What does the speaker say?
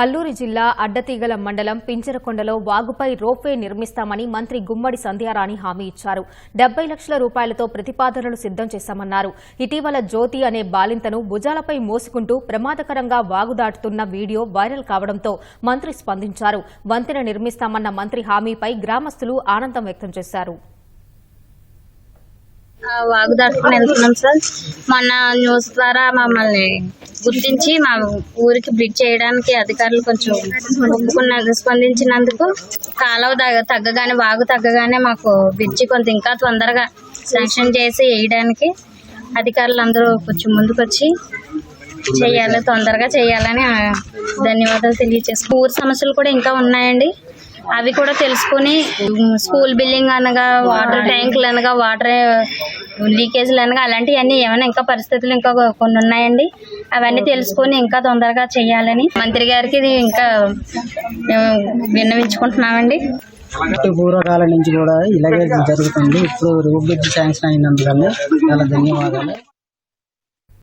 అల్లూరి జిల్లా అడ్డతీగల మండలం పించరకొండలో వాగుపై రోప్వే నిర్మిస్తామని మంత్రి గుమ్మడి సంధ్యారాణి హామీ ఇచ్చారు. డెబ్బై లక్షల రూపాయలతో ప్రతిపాదనలు సిద్దం చేశామన్నారు. ఇటీవల జ్యోతి అనే బాలింతను భుజాలపై మోసుకుంటూ ప్రమాదకరంగా వాగు దాటుతున్న వీడియో వైరల్ కావడంతో మంత్రి స్పందించారు. వంతెన నిర్మిస్తామన్న మంత్రి హామీపై గ్రామస్తులు ఆనందం వ్యక్తం చేశారు. వాగు దాటుకుని వెళ్తున్నాం సార్. మొన్న న్యూస్ ద్వారా మమ్మల్ని గుర్తించి మా ఊరికి బ్రిడ్జ్ చేయడానికి అధికారులు కొంచెం ఒప్పుకున్న స్పందించినందుకు కాలువ తగ్గ- తగ్గగానే వాగు తగ్గగానే మాకు బ్రిడ్జి కొంత ఇంకా తొందరగా శాంక్షన్ చేసి వేయడానికి అధికారులు అందరూ కొంచెం ముందుకొచ్చి చేయాలి తొందరగా చేయాలని ధన్యవాదాలు తెలియజేస్తాం ఊరు సమస్యలు కూడా ఇంకా ఉన్నాయండి. అవి కూడా తెలుసుకుని స్కూల్ బిల్డింగ్ అనగా వాటర్ ట్యాంకులు అనగా వాటర్ లీకేజ్లు అనగా అలాంటివన్నీ ఏమైనా ఇంకా పరిస్థితులు ఇంకా కొన్ని ఉన్నాయండి. అవన్నీ తెలుసుకొని ఇంకా తొందరగా చేయాలని మంత్రి గారికి ఇంకా విన్నవించుకుంటున్నామండి. పూర్వకాలం నుంచి కూడా ఇలాగే జరుగుతుంది. ఇప్పుడు బ్రిడ్జ్ శాంక్షన్ అయినందువల్ల చాలా ధన్యవాదాలు.